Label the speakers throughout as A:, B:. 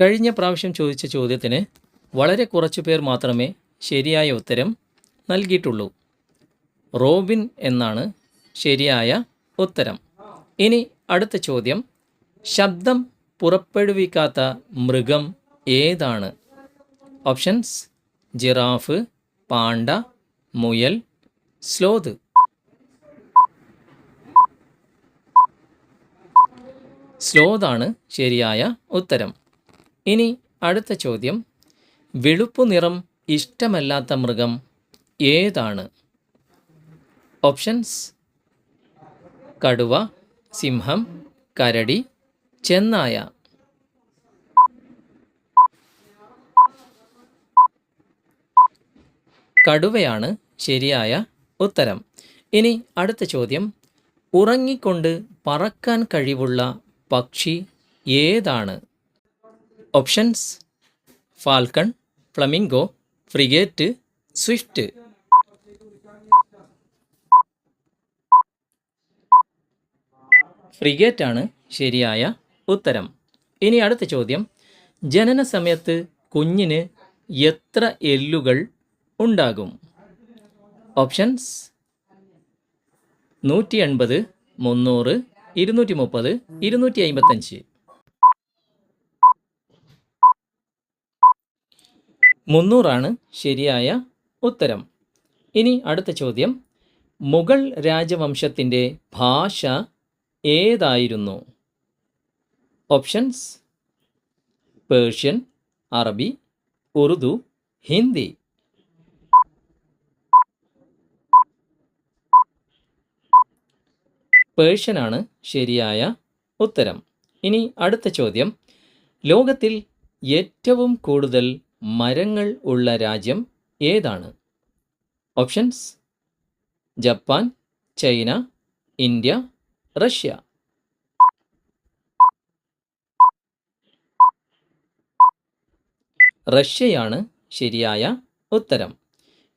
A: കഴിഞ്ഞ പ്രാവശ്യം ചോദിച്ച ചോദ്യത്തിന് വളരെ കുറച്ചു പേർ മാത്രമേ ശരിയായ ഉത്തരം നൽകിയിട്ടുള്ളൂ. റോബിൻ എന്നാണ് ശരിയായ ഉത്തരം. ഇനി അടുത്ത ചോദ്യം. ശബ്ദം പുറപ്പെടുവിക്കാത്ത മൃഗം ഏതാണ്? ഓപ്ഷൻസ്. ജിറാഫ് പാണ്ട മുയൽ സ്ലോത്. സ്ലോതാണ് ശരിയായ ഉത്തരം. ഇനി അടുത്ത ചോദ്യം. വെളുപ്പ് നിറം ഇഷ്ടമല്ലാത്ത മൃഗം ഏതാണ്? ഓപ്ഷൻസ് കടുവ സിംഹം കരടി ചെന്നായ. കടുവയാണ് ശരിയായ ഉത്തരം. ഇനി അടുത്ത ചോദ്യം. ഉറങ്ങിക്കൊണ്ട് പറക്കാൻ കഴിവുള്ള പക്ഷി ഏതാണ്? Options falcon flamingo frigate swift frigate ആണ് ശരിയായ ഉത്തരം. ഇനി അടുത്ത ചോദ്യം. ജനന സമയത്ത് കുഞ്ഞിന് എത്ര എല്ലുകൾ ഉണ്ടാകും? ഓപ്ഷൻസ് നൂറ്റി എൺപത് മുന്നൂറ് ഇരുന്നൂറ്റി മുപ്പത് ഇരുന്നൂറ്റി അമ്പത്തഞ്ച് മുന്നൂറാണ് ശരിയായ ഉത്തരം. ഇനി അടുത്ത ചോദ്യം. മുഗൾ രാജവംശത്തിന്റെ ഭാഷ ഏതായിരുന്നു? ഓപ്ഷൻസ്. പേർഷ്യൻ അറബി ഉറുദു ഹിന്ദി. പേർഷ്യനാണ് ശരിയായ ഉത്തരം. ഇനി അടുത്ത ചോദ്യം. ലോകത്തിൽ ഏറ്റവും കൂടുതൽ മരങ്ങൾ ഉള്ള രാജ്യം ഏതാണ്? Options. Japan China India Russia. റഷ്യയാണ് ശരിയായ ഉത്തരം.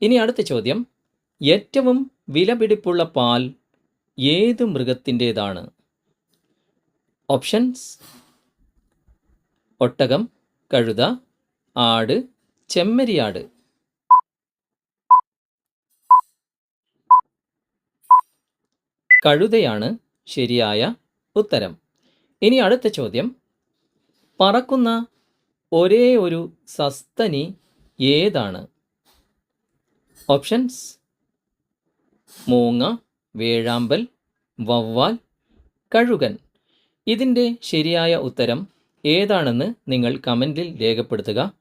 A: ഇനി അടുത്ത ചോദ്യം. ഏറ്റവും വിലപിടിപ്പുള്ള പാൽ ഏത് മൃഗത്തിന്റേതാണ്? ഓപ്ഷൻസ്. ഒട്ടകം കഴുത ആട് ചെമ്മരിയാട് കഴുതയാണ് ശരിയായ ഉത്തരം. ഇനി അടുത്ത ചോദ്യം. പറക്കുന്ന ഒരേ ഒരു സസ്തനി ഏതാണ്? ഓപ്ഷൻസ്. മൂങ്ങ വേഴാമ്പൽ വവ്വാൽ കഴുകൻ. ഇതിന്റെ ശരിയായ ഉത്തരം ഏതാണെന്ന് നിങ്ങൾ കമന്റിൽ രേഖപ്പെടുത്തുക.